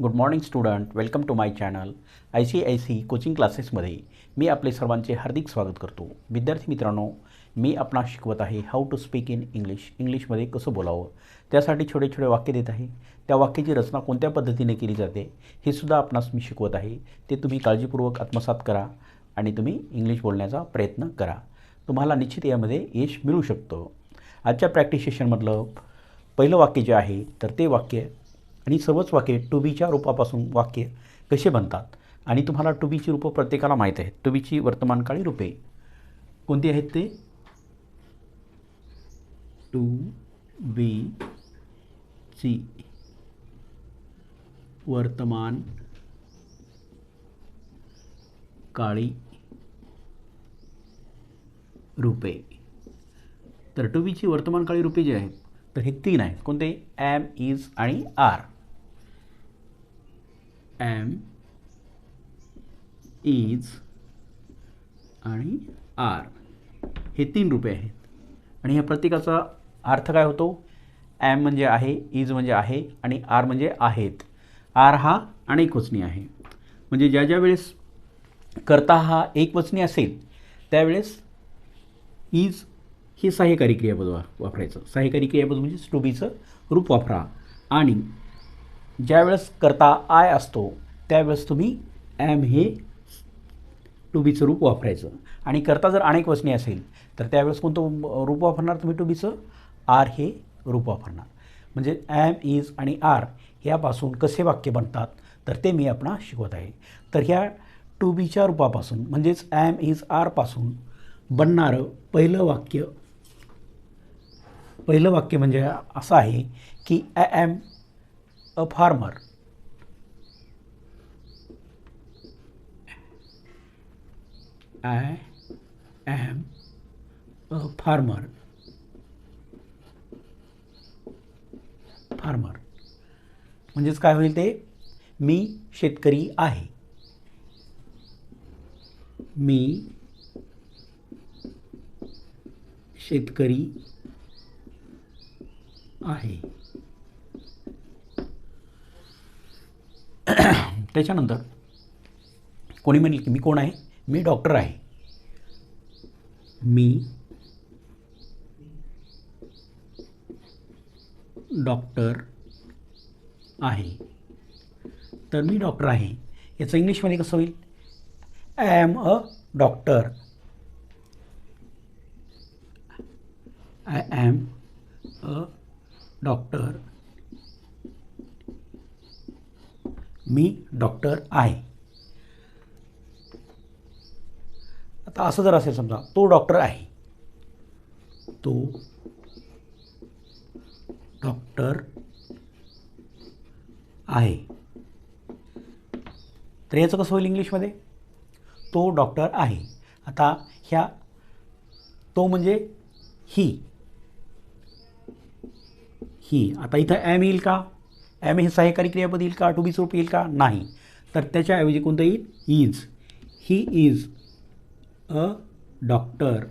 Good morning student welcome to my channel I C I C coaching क्लासेसमध्ये मी आपले सर्वांचे हार्दिक स्वागत करतो. विद्यार्थी मित्रांनो मी आपणास शिकवत आहे how to speak in English इंग्लिशमध्ये कसं बोलावं? त्यासाठी छोटे छोटे वाक्य देत आहे. त्या वाक्याची रचना कोणत्या पद्धतीने केली जाते? हे सुद्धा आपणास मी शिकवत आहे. ते तुम्ही काळजीपूर्वक आत्मसात करा आणि तुम्ही इंग्लिश बोलण्याचा प्रयत्न करा. तुम्हाला निश्चित यामध्ये यश मिळू शकतं. आजच्या प्रॅक्टिस सेशनमधलं पहिलं वाक्य जे आहे तर ते वाक्य आणि सर्वच वाक्य टू बीच्या रूपापासून वाक्य कसे बनतात? आणि तुम्हाला टू बीची रूपं प्रत्येकाला माहीत आहेत. टू बीची वर्तमानकाळी रूपे. कोणती आहेत ते? टू बी ची वर्तमान काळी रूपे. तर टू बीची वर्तमानकाळी रूपे जी आहेत तर हे तीन आहेत. कोणते? ॲम इज आणि आर ॲम इज आणि आर हे तीन रूपे आहेत. आणि ह्या प्रत्येकाचा अर्थ काय होतो? ॲम म्हणजे आहे इज म्हणजे आहे आणि आर म्हणजे आहेत. आर हा अनेकवचनी आहे. म्हणजे ज्या ज्या वेळेस करता हा एकवचनी असेल त्यावेळेस इज हे सहाय्यकारी क्रियापद वा वापरायचं. सहाय्यकारी क्रियापद म्हणजे टू बीचं रूप वापरा. आणि ज्यावेळेस करता आय असतो त्यावेळेस तुम्ही ॲम हे टू बीचं रूप वापरायचं. आणि करता जर अनेक वचने असेल तर त्यावेळेस कोणतं रूप वापरणार? तुम्ही टू बीचं आर हे रूप वापरणार. म्हणजे ॲम इज आणि आर यापासून कसे वाक्य बनतात तर ते मी आपणा शिकवत आहे. तर ह्या टू बीच्या रूपापासून म्हणजेच ॲम इज आरपासून बनणारं पहिलं वाक्य पहिलं वाक्य म्हणजे असं आहे की I am a farmer I am a farmer farmer म्हणजेच काय होईल ते? मी शेतकरी आहे. मी शेतकरी आहे. त्याच्यानंतर कोणी म्हणेल की मी कोण आहे? मी डॉक्टर आहे. मी डॉक्टर आहे. तर मी डॉक्टर आहे. याचं इंग्लिशमध्ये कसं होईल? I am a doctor I am a doctor. Me doctor आहे. आता असं जर असेल समजा तो डॉक्टर आहे. तो डॉक्टर आहे. तर याचं कसं होईल इंग्लिशमध्ये? तो डॉक्टर आहे. आता ह्या तो म्हणजे ही. ही आता इथं ॲम येईल का? ॲम हे सहाय्यकारी क्रियापद येईल का? टू बी स्वरूप येईल का? नाही. तर त्याच्याऐवजी कोणतं येईल is he is a doctor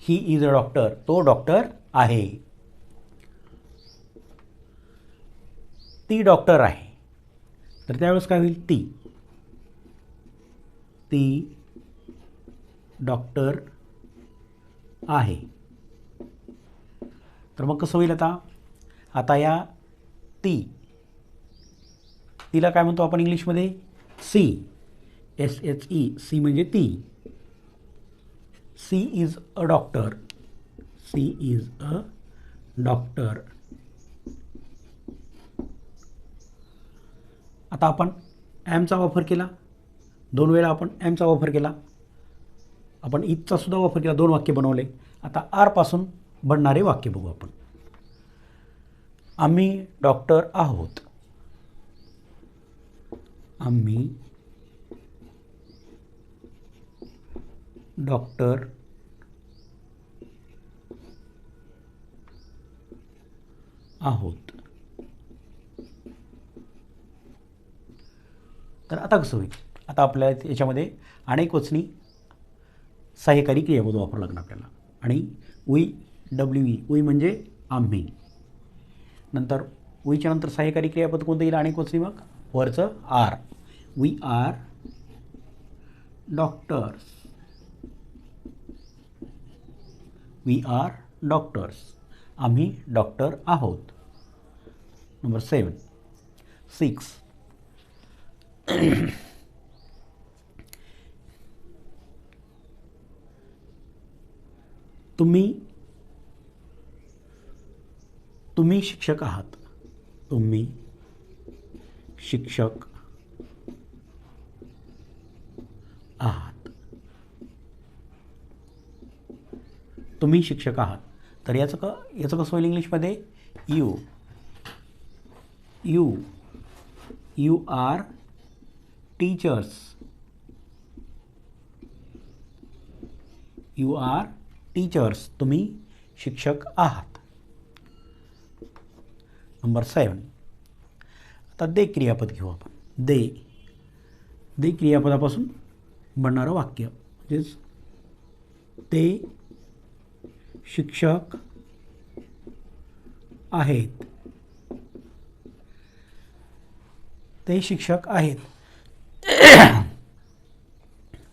he is a doctor तो डॉक्टर आहे. ती डॉक्टर आहे. तर त्यावेळेस काय होईल? ती. ती डॉक्टर आहे. तर मग कसं होईल आता? आता या ती तिला काय म्हणतो आपण इंग्लिशमध्ये? She S H E she म्हणजे ती she is a doctor she is a doctor आता आपण ॲमचा वापर केला. दोन वेळा आपण ॲमचा वापर केला. आपण ईदचा सुद्धा वापर केला. दोन वाक्य बनवले. आता आरपासून बनणारे वाक्य बघू आपण. आम्ही डॉक्टर आहोत. आम्ही डॉक्टर आहोत. तर आता कसं होईल? आता आपल्या याच्यामध्ये अनेक वचनी सहाय्यकारी क्रियापद वापरावं लागणार आपल्याला. आणि वी डब्ल्यू ई वी म्हणजे आम्ही. नंतर वीच्या नंतर सहाय्यकारी क्रियापद कोणतं येईल? आणि कोणतं मग वरचं are. We are. Doctors. We are. Doctors. आम्ही डॉक्टर आहोत. Number seven six. तुम्ही तुम्ही शिक्षक आहात. तुम्ही शिक्षक आहात. तुम्ही शिक्षक आहात. तर याचं क याचं कसं होईल इंग्लिशमध्ये? You. You. You are teachers. You are teachers. तुम्ही शिक्षक आहात. Number seven. आता दे क्रियापद घेऊ आपण. दे. दे क्रियापदापासून बनणारं वाक्य. म्हणजेच ते शिक्षक आहेत. ते शिक्षक आहेत.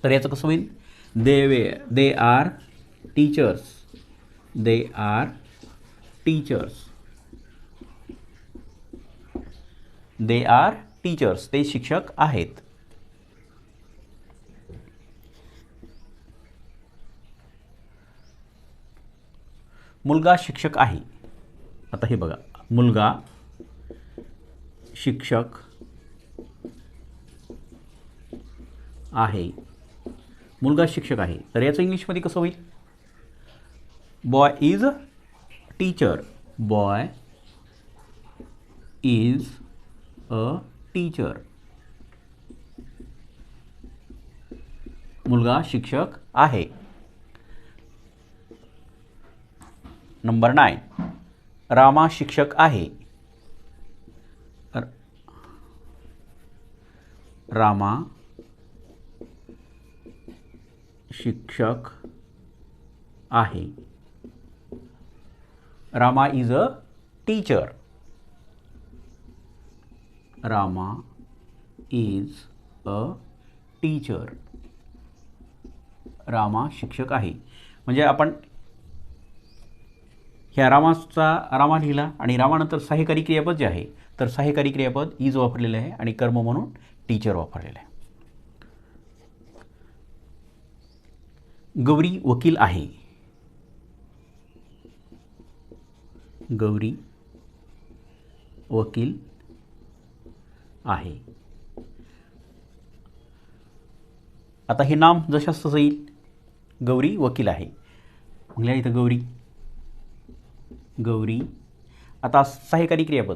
तर याचं कसं होईल? They way they are teachers. They are teachers. They are teachers ते शिक्षक आहेत. मुलगा शिक्षक आहे. आता हे बघा. मुलगा शिक्षक आहे. मुलगा शिक्षक आहे. तर याचं इंग्लिशमध्ये कसं होईल? Boy is teacher boy is a teacher. मुलगा शिक्षक आहे. Number nine. रामा शिक्षक आहे. रामा शिक्षक आहे. Rama is a teacher. Rama is a teacher Rama शिक्षक आहे. म्हणजे आपण ह्या रामाचा रामा लिहिला आणि रामानंतर सहाय्यकारी क्रियापद जे आहे तर सहाय्यकारी क्रियापद इज वापरलेलं आहे आणि कर्म म्हणून टीचर वापरलेलं आहे. गौरी वकील आहे. गौरी वकील आहे. आता हे नाम जशास तसं येईल गौरी वकील आहे. म्हणल्या इथं गौरी. गौरी. आता सहाय्यकारी क्रियापद.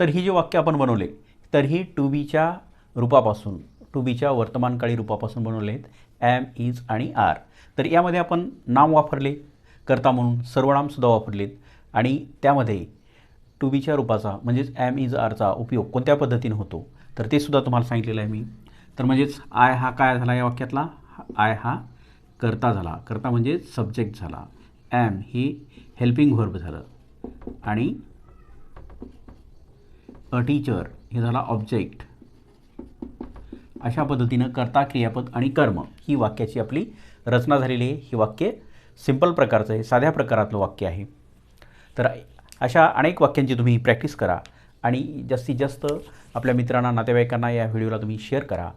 तर ही जे वाक्य आपण बनवले तर ही टू बीच्या रूपापासून टू बीच्या वर्तमानकाळी रूपापासून बनवले आहेत ॲम इज आणि आर तर यामध्ये आपण नाम वापरले करता म्हणून सर्वनामसुद्धा वापरलेत आणि त्यामध्ये टू बीच्या रूपाचा म्हणजेच ॲम इज आरचा उपयोग कोणत्या पद्धतीने होतो? तर ते सुद्धा तुम्हाला सांगितलेलं आहे मी. तर म्हणजेच आय हा काय झाला या वाक्यातला? आय हा करता झाला. करता म्हणजे सब्जेक्ट झाला. ॲम ही हेल्पिंग व्हर्ब झालं. आणि अ टीचर हे झाला ऑब्जेक्ट अशा पद्धतीनं कर्ता क्रियापद आणि कर्म ही वाक्याची आपली रचना झालेली आहे. ही वाक्य सिंपल प्रकारचं आहे साध्या प्रकारातलं वाक्य आहे. तर अशा अनेक वाक्यांची तुम्ही प्रॅक्टिस करा आणि जास्तीत जास्त आपल्या मित्रांना नातेवाईकांना या व्हिडिओला तुम्ही शेअर करा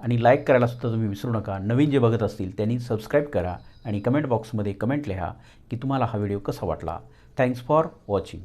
आणि लाईक करायला सुद्धा तुम्ही विसरू नका. नवीन जे बघत असतील त्यांनी सबस्क्राईब करा आणि कमेंट बॉक्समध्ये कमेंट लिहा की तुम्हाला हा व्हिडिओ कसा वाटला. Thanks for watching.